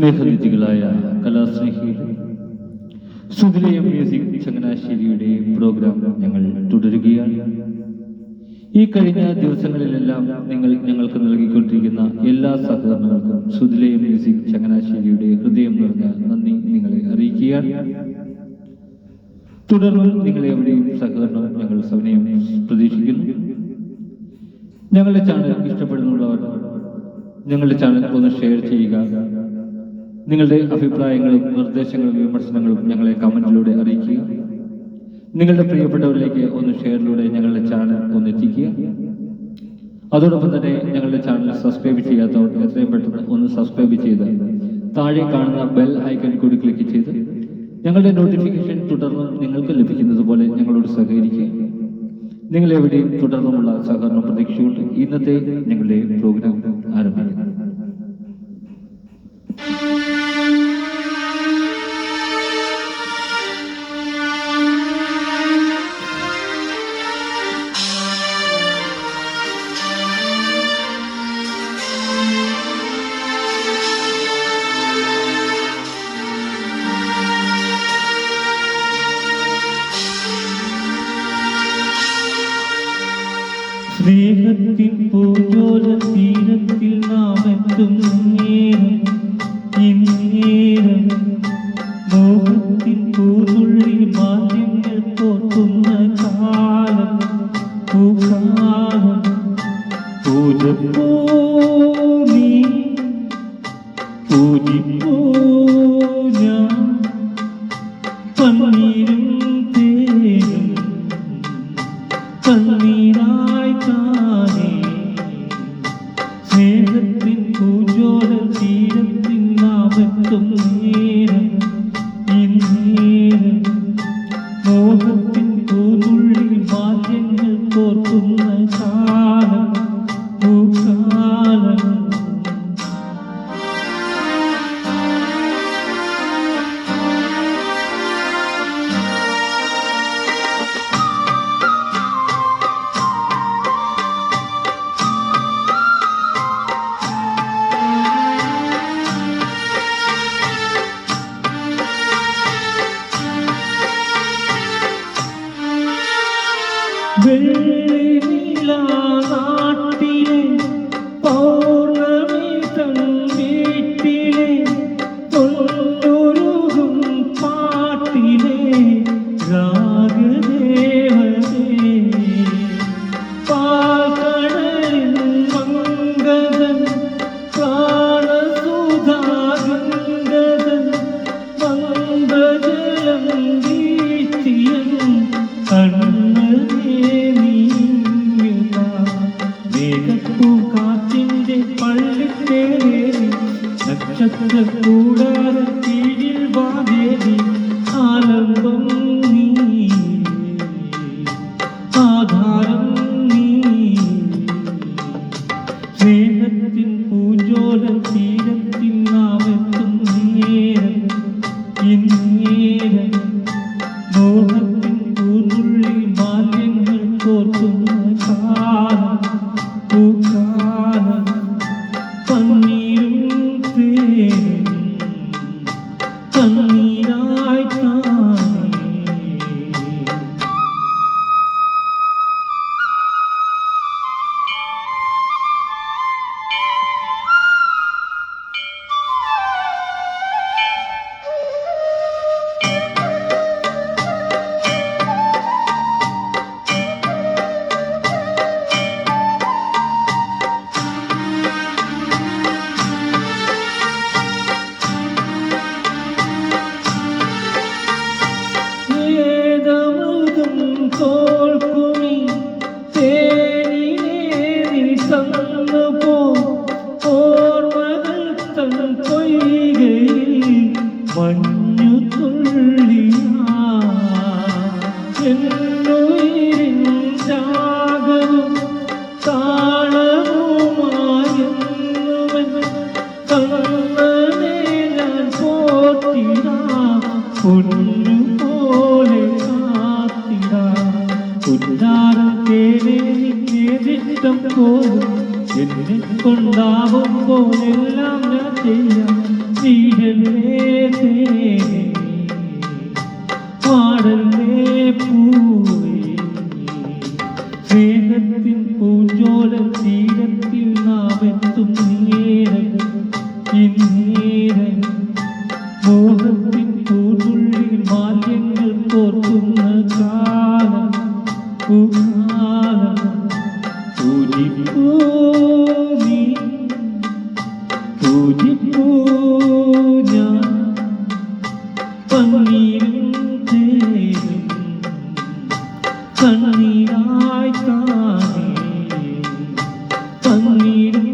സ്നേഹനിധികളായ കലാസ്നേഹികളെ സുതിലയ music ചങ്ങനാശ്ശേരിയുടെ programme ഞങ്ങൾ തുടരുകയാണ്. ഈ കഴിഞ്ഞ ദിവസങ്ങളിലെല്ലാം നിങ്ങൾ ഞങ്ങൾക്ക് നൽകിക്കൊണ്ടിരിക്കുന്ന എല്ലാ സഹകരണങ്ങൾക്കും സുതിലയ മ്യൂസിക് ചങ്ങനാശ്ശേരിയുടെ ഹൃദയം നിറഞ്ഞ നന്ദി നിങ്ങളെ അറിയിക്കുകയാണ്. തുടർന്ന് നിങ്ങളെവിടെയും സഹകരണം ഞങ്ങൾ സവിനയം പ്രതീക്ഷിക്കുന്നു. ഞങ്ങളുടെ ചാനൽ ഇഷ്ടപ്പെടുന്നുള്ളവർ ഞങ്ങളുടെ ചാനൽ ഒന്ന് ഷെയർ ചെയ്യുക. നിങ്ങളുടെ അഭിപ്രായങ്ങളും നിർദ്ദേശങ്ങളും വിമർശനങ്ങളും ഞങ്ങളെ കമന്റിലൂടെ അറിയിക്കുക. നിങ്ങളുടെ പ്രിയപ്പെട്ടവരിലേക്ക് ഒന്ന് ഷെയറിലൂടെ ഞങ്ങളുടെ ചാനൽ ഒന്ന് എത്തിക്കുക. അതോടൊപ്പം തന്നെ ഞങ്ങളുടെ ചാനൽ സബ്സ്ക്രൈബ് ചെയ്യാത്തവർ എത്രയും പെട്ടെന്ന് ഒന്ന് സബ്സ്ക്രൈബ് ചെയ്ത് താഴെ കാണുന്ന ബെൽ ഐക്കൺ കൂടി ക്ലിക്ക് ചെയ്ത് ഞങ്ങളുടെ നോട്ടിഫിക്കേഷൻ തുടർന്ന് നിങ്ങൾക്ക് ലഭിക്കുന്നത് പോലെ ഞങ്ങളോട് സഹകരിക്കുക. നിങ്ങളെവിടെയും തുടർന്നുമുള്ള സഹകരണം പ്രതീക്ഷയുണ്ട്. ഇന്നത്തെ ഞങ്ങളുടെ പ്രോഗ്രാം ആരംഭിക്കുന്നു. സ്നേഹത്തിൻ പൂജോല തീരത്തിൽ നാം എത്തും നേരം ഇന്നേരം. മോഹത്തിൻ പൂതുള്ളി കാലം പൂക്കാലം പൂജപ്പോ കോർക്കുന്ന കീഴിൽ വാതേരി ആലംബം നീ ആധാരം നീ. സ്നേഹത്തിൻ പൂജോല തീരത്തിൻ നാമത്തും നേരം ഇന്നേരം മോഹത്തിൻ പൂനുള്ളി മാലിന്യങ്ങൾ കോർക്കുന്ന. പോറ്റിടാം പൊന്നു പോലെ? എന്നെ കൊണ്ടാവുമ്പോൾ എല്ലാം ഞാൻ ചെയ്യാം. വീടല്ലേ തേനേ? പാടല്ലേ പൂവേ? സ്നേഹത്തിൻ പൂഞ്ചോല തീരത്തിൽ നാം മാലിന്യങ്ങൾ കോർക്കുന്ന കാലം പൂക്കാലം പൂജിപ്പൂ ഞാൻ പന്നീരും തേരും കണ്ണീരായി താനേ പന്നീർ